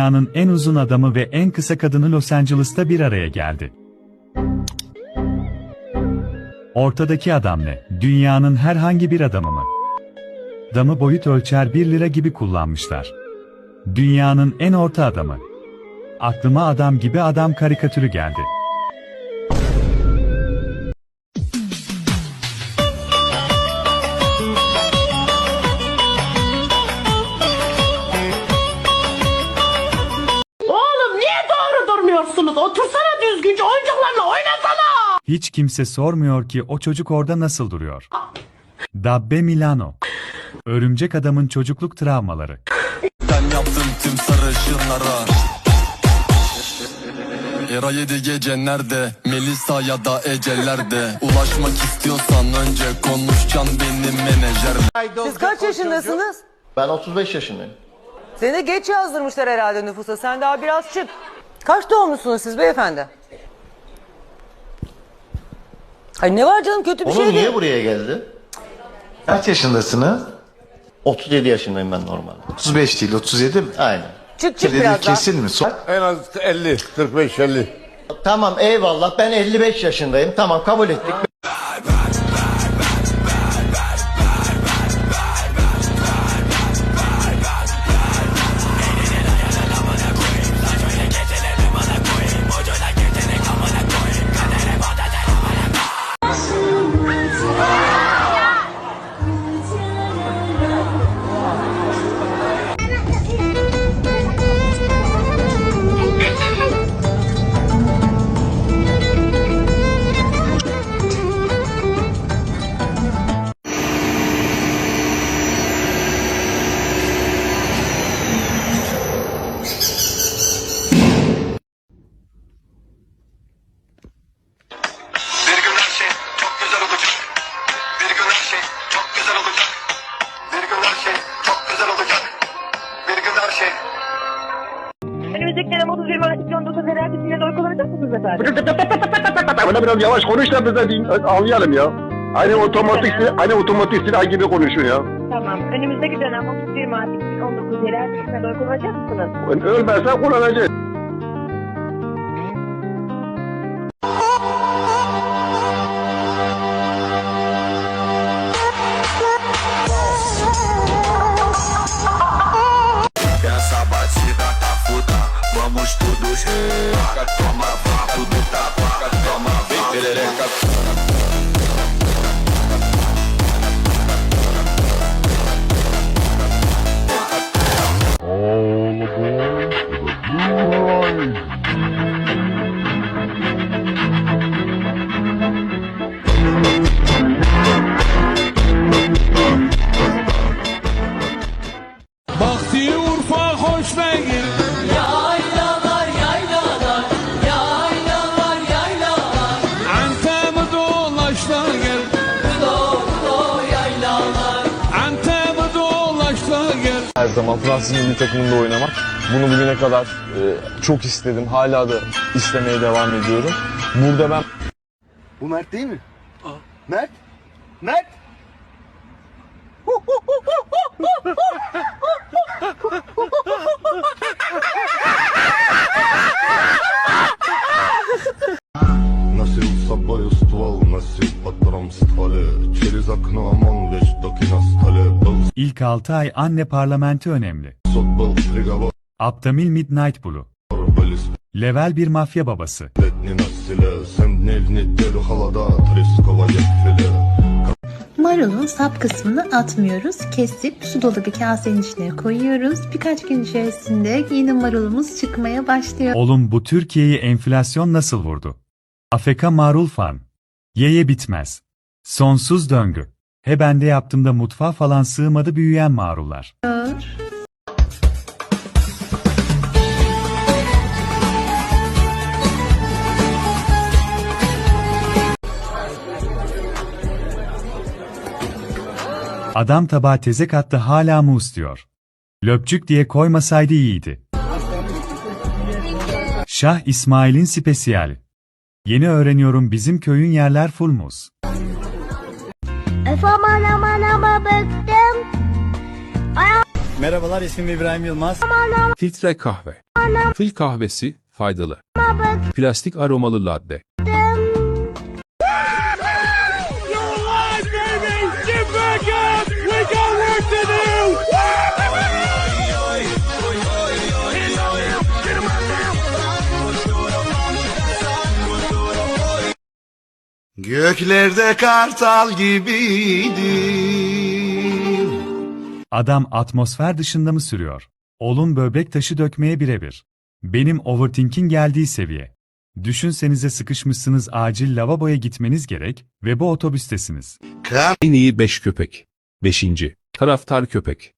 Dünyanın en uzun adamı ve en kısa kadını Los Angeles'ta bir araya geldi. Ortadaki adam ne? Dünyanın herhangi bir adamı mı? Damı boyut ölçer 1 lira gibi kullanmışlar. Dünyanın en orta adamı. Aklıma adam gibi adam karikatürü geldi. Hiç kimse sormuyor ki o çocuk orada nasıl duruyor. Dabbe Milano. Örümcek adamın çocukluk travmaları. Ben yaptım tüm sarışınlara Era yedi gece nerede? Melisa ya da Ece'lerde Ulaşmak istiyorsan önce konuşacaksın benim menajerimle Siz kaç yaşındasınız? Ben 35 yaşındayım. Seni geç yazdırmışlar herhalde nüfusa. Sen daha biraz çık. Kaç doğumlusunuz siz beyefendi? Ay ne var canım kötü bir Onun şey niye değil. buraya geldi? Kaç yaşındasınız? 37 yaşındayım ben normalde. 35 değil 37 mi? Aynen. Çık çık Dedi biraz daha. kesin mi? So- En az 50, 45, 50. Tamam eyvallah ben 55 yaşındayım. Tamam kabul ettik. Önümüzdeki dönem 31 Mart 2019 yerel seçimlerinde oy kullanacak mısınız efendim? Bana biraz yavaş konuş da biz de anlayalım ya. Aynı otomatik aynı otomatik silah gibi konuşuyor ya. Tamam. Önümüzdeki dönem 31 Mart 2019 yerel seçimlerinde oy kullanacak mısınız? Ölmezsen kullanacağız. zaman Fransız milli takımında oynamak Bunu bugüne kadar e, çok istedim hala da istemeye devam ediyorum Burada ben Bu Mert değil mi? Mert? Mert? Носил с собой ствол, носил патрон в стволе Через окно ОМОН, вещдоки на столе Был İlk 6 ay anne parlamenti önemli. Abdamil Midnight Blue. Level 1 mafya babası. Marulun sap kısmını atmıyoruz. Kesip su dolu bir kasenin içine koyuyoruz. Birkaç gün içerisinde yeni marulumuz çıkmaya başlıyor. Oğlum bu Türkiye'yi enflasyon nasıl vurdu? Afeka marul fan. Yeye bitmez. Sonsuz döngü. He bende yaptığımda mutfağa falan sığmadı büyüyen marullar. Adam tabağa tezek attı hala muz diyor. Löpçük diye koymasaydı iyiydi. Şah İsmail'in spesiyali. Yeni öğreniyorum bizim köyün yerler full muz. Öf aman aman ama bıktım. Merhabalar ismim İbrahim Yılmaz. Filtre kahve. Fil kahvesi faydalı. Plastik aromalı latte. Göklerde kartal gibiydi. Adam atmosfer dışında mı sürüyor? Olun böbrek taşı dökmeye birebir. Benim overthinking geldiği seviye. Düşünsenize sıkışmışsınız acil lavaboya gitmeniz gerek ve bu otobüstesiniz. Kan En iyi 5 köpek. 5. Taraftar köpek.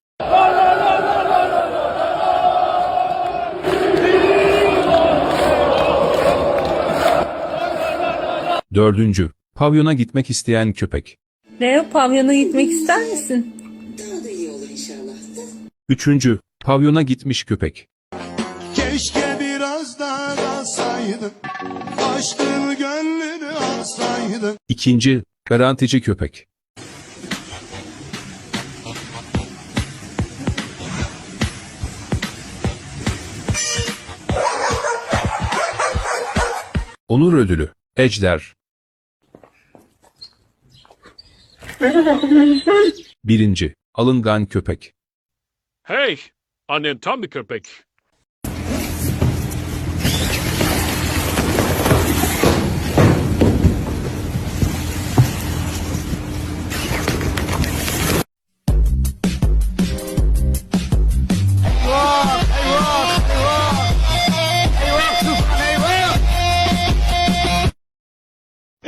Dördüncü. Pavyona gitmek isteyen köpek. Leo pavyona gitmek ister misin? Üçüncü. Pavyona gitmiş köpek. Keşke biraz daha kalsaydın Aşkın gönlünü alsaydın İkinci. Garantici köpek. Onur ödülü. Ejder. Birinci. Alıngan köpek. Hey, annen tam bir köpek.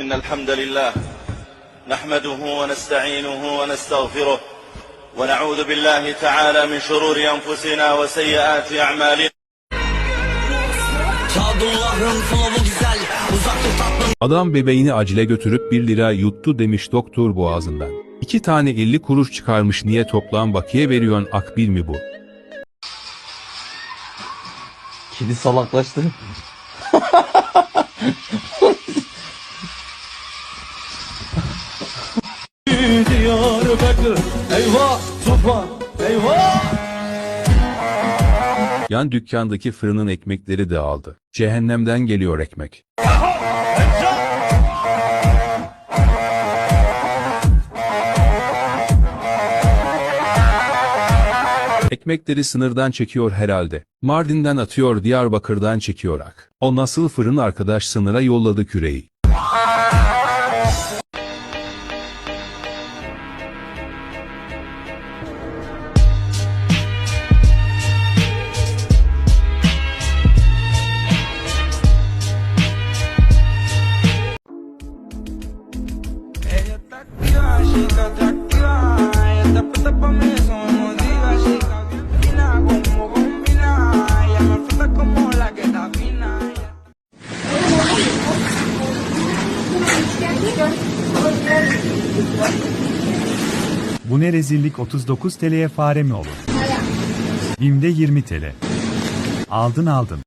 إن الحمد لله نحمده ونستعينه ونستغفره ونعوذ بالله تعالى من شرور أنفسنا وسيئات أعمالنا Adam bebeğini acile götürüp 1 lira yuttu demiş doktor boğazından. İki tane 50 kuruş çıkarmış niye toplam bakiye veriyorsun akbil mi bu? Kedi salaklaştı. Yan dükkandaki fırının ekmekleri dağıldı. Cehennemden geliyor ekmek. Ekmekleri sınırdan çekiyor herhalde. Mardin'den atıyor Diyarbakır'dan çekiyor ak. O nasıl fırın arkadaş sınıra yolladı küreği. Ne rezillik 39 TL'ye fare mi olur? Bim'de 20 TL. Aldın aldın.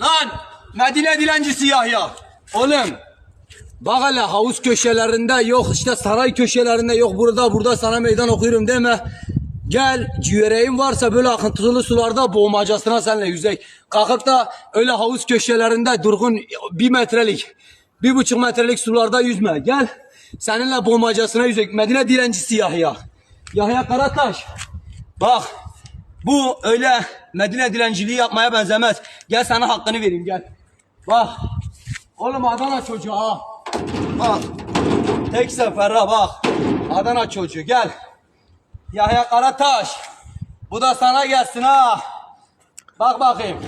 Lan Medine dilencisi Yahya. Oğlum bak hele havuz köşelerinde yok işte saray köşelerinde yok burada burada sana meydan okuyorum deme. Gel yüreğin varsa böyle akıntılı sularda boğmacasına seninle yüzek. Kalkıp da öyle havuz köşelerinde durgun bir metrelik, bir buçuk metrelik sularda yüzme. Gel seninle boğmacasına yüzek. Medine dilencisi Yahya. Yahya Karataş. Bak bu öyle Medine dilenciliği yapmaya benzemez. Gel sana hakkını vereyim gel. Bak. Oğlum Adana çocuğu ha. Bak. Tek sefere bak. Adana çocuğu gel. Yahya Karataş. Bu da sana gelsin ha. Bak bakayım.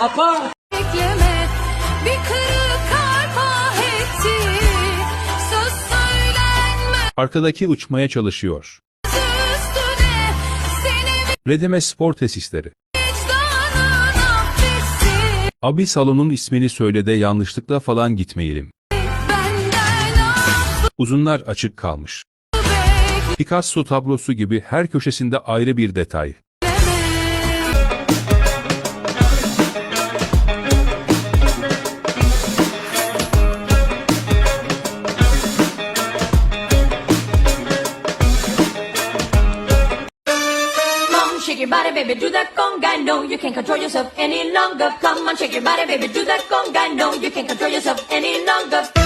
Apa. Arkadaki uçmaya çalışıyor. Redeme Spor Tesisleri. Abi salonun ismini söyle de yanlışlıkla falan gitmeyelim. Uzunlar açık kalmış. Picasso tablosu gibi her köşesinde ayrı bir detay. Can't control yourself any longer. Come on, shake your body, baby, do that conga. No, you can't control yourself any longer.